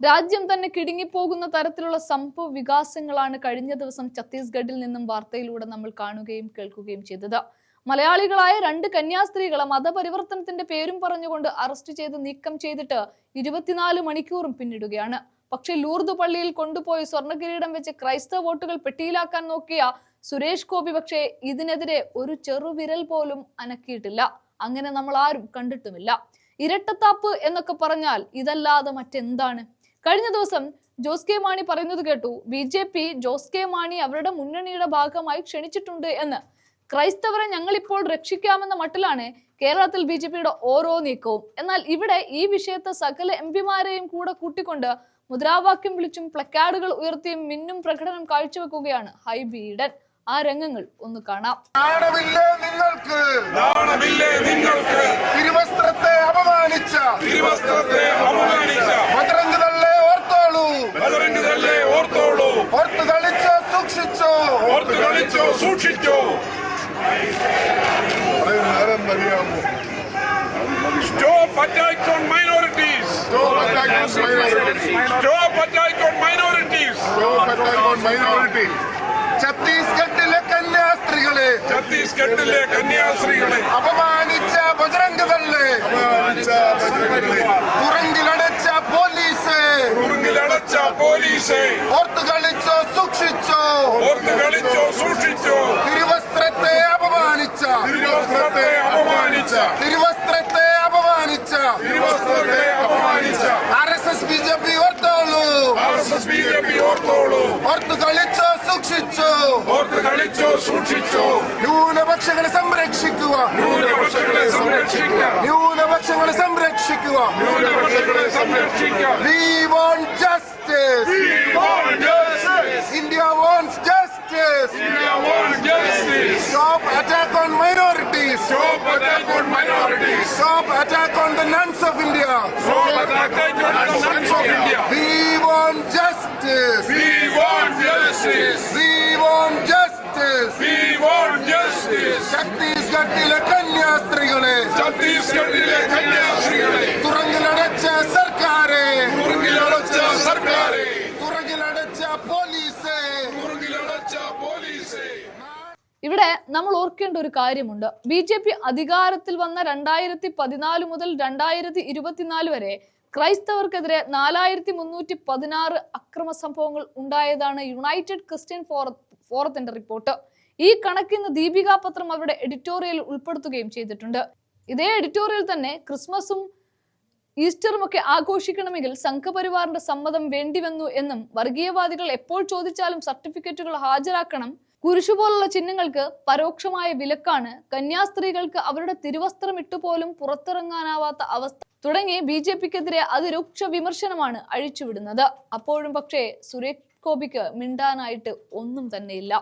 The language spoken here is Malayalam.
രാജ്യം തന്നെ കിടുങ്ങിപ്പോകുന്ന തരത്തിലുള്ള സംഭവ വികാസങ്ങളാണ് കഴിഞ്ഞ ദിവസം ഛത്തീസ്ഗഡിൽ നിന്നും വാർത്തയിലൂടെ നമ്മൾ കാണുകയും കേൾക്കുകയും ചെയ്തത്. മലയാളികളായ രണ്ട് കന്യാസ്ത്രീകളെ മതപരിവർത്തനത്തിന്റെ പേരും പറഞ്ഞുകൊണ്ട് അറസ്റ്റ് ചെയ്ത് നീക്കം ചെയ്തിട്ട് ഇരുപത്തിനാല് മണിക്കൂറും പിന്നിടുകയാണ്. പക്ഷെ ലൂർദ് പള്ളിയിൽ കൊണ്ടുപോയി സ്വർണകിരീടം വെച്ച് ക്രൈസ്തവ വോട്ടുകൾ പെട്ടിയിലാക്കാൻ നോക്കിയ സുരേഷ് ഗോപി പക്ഷേ ഇതിനെതിരെ ഒരു ചെറുവിരൽ പോലും അനക്കിയിട്ടില്ല. അങ്ങനെ നമ്മൾ ആരും കണ്ടിട്ടുമില്ല. ഇരട്ടത്താപ്പ് എന്നൊക്കെ പറഞ്ഞാൽ ഇതല്ലാതെ മറ്റെന്താണ്? കഴിഞ്ഞ ദിവസം ജോസ് കെ മാണി പറയുന്നത് കേട്ടു B J P Jose K Mani അവരുടെ മുന്നണിയുടെ ഭാഗമായി ക്ഷണിച്ചിട്ടുണ്ട് എന്ന്. ക്രൈസ്തവരെ ഞങ്ങളിപ്പോൾ രക്ഷിക്കാമെന്ന മട്ടിലാണ് കേരളത്തിൽ ബി ജെ പിയുടെ ഓരോ നീക്കവും. എന്നാൽ ഇവിടെ ഈ വിഷയത്തെ സകല എം പിമാരെയും കൂടെ കൂട്ടിക്കൊണ്ട് മുദ്രാവാക്യം വിളിച്ചും പ്ലക്കാർഡുകൾ ഉയർത്തിയും മിന്നും പ്രകടനം കാഴ്ചവെക്കുകയാണ് ഹൈ ഈഡൻ ആ രംഗങ്ങൾ ഒന്ന് കാണാം. നിങ്ങൾക്ക്? നിങ്ങൾക്ക്? തിരുവസ്ത്രത്തെ ഓർത്ത് കളിച്ചോ സൂക്ഷിച്ചോ അറിയാമോ stop attacks on minorities stop attack on minorities minority ഛത്തീസ്ഗഡിലെ കന്യാസ്ത്രീകളെ ഛത്തീസ്ഗഡിലെ കന്യാസ്ത്രീകളെ അപമാനിച്ച ബജരംഗ് തള്ളെ തുറങ്കിലടച്ച പോലീസ് കുറുങ്ങിലടച്ച പോലീസെ ഓർത്ത് കളിച്ചോ സൂക്ഷിച്ചോ ഓർത്ത് കളിച്ചോ സൂക്ഷിച്ചോ തിരുവസ്ത്രത്തെ അപമാനിച്ച. തിരുവസ്ത്രത്തെ അപമാനിച്ച. തിരുവസ്ത്രത്തെ അപമാനിച്ച. തിരുവസ്ത്രത്തെ അപമാനിച്ച. R S S B J P ഓർത്തോളൂ. R S S B J P ഓർത്തോളൂ. ഓർത്ത് കളിച്ചോ സൂക്ഷിച്ചോ. ഓർത്ത് കളിച്ചോ സൂക്ഷിച്ചോ. ന്യൂനപക്ഷങ്ങളെ സംരക്ഷിക്കുക. ന്യൂനപക്ഷങ്ങളെ സംരക്ഷിക്കുക. ന്യൂനപക്ഷങ്ങളെ സംരക്ഷിക്കുക. ന്യൂനപക്ഷങ്ങളെ സംരക്ഷിക്കുക. justice. Stop attack on minorities Stop attack on minorities. Stop attack on the nuns of India Stop attack on the sons of India. We want justice We want justice. We want justice We want justice. ഛത്തീസ്ഗഡിലെ കന്യാസ്ത്രീകളെ ഛത്തീസ്ഗഡിലെ കന്യാസ്ത്രീകളെ ഇവിടെ നമ്മൾ ഓർക്കേണ്ട ഒരു കാര്യമുണ്ട്. ബി ജെ പി അധികാരത്തിൽ വന്ന രണ്ടായിരത്തി പതിനാല് മുതൽ രണ്ടായിരത്തി ഇരുപത്തിനാല് വരെ ക്രൈസ്തവർക്കെതിരെ നാലായിരത്തി മുന്നൂറ്റി പതിനാറ് അക്രമ സംഭവങ്ങൾ ഉണ്ടായതാണ് യുണൈറ്റഡ് ക്രിസ്ത്യൻ ഫോറ ഫോറത്തിന്റെ റിപ്പോർട്ട്. ഈ കണക്കിന്ന് ദീപിക പത്രം അവരുടെ എഡിറ്റോറിയൽ ഉൾപ്പെടുത്തുകയും ചെയ്തിട്ടുണ്ട്. ഇതേ എഡിറ്റോറിയൽ തന്നെ ക്രിസ്മസും ഈസ്റ്ററും ഒക്കെ ആഘോഷിക്കണമെങ്കിൽ സംഘപരിവാറിന്റെ സമ്മതം വേണ്ടിവന്നു എന്നും വർഗീയവാദികൾ എപ്പോൾ ചോദിച്ചാലും സർട്ടിഫിക്കറ്റുകൾ ഹാജരാക്കണം കുരിശു പോലുള്ള ചിഹ്നങ്ങൾക്ക് പരോക്ഷമായ വിലക്കാണ് കന്യാസ്ത്രീകൾക്ക് അവരുടെ തിരുവസ്ത്രം ഇട്ടുപോലും പുറത്തിറങ്ങാനാവാത്ത അവസ്ഥ. തുടങ്ങി ബി ജെ പിക്കെതിരെ അതിരൂക്ഷ വിമർശനമാണ് അഴിച്ചുവിടുന്നത്. അപ്പോഴും പക്ഷേ സുരേഷ് ഗോപിക്ക് മിണ്ടാനായിട്ട് ഒന്നും തന്നെയില്ല.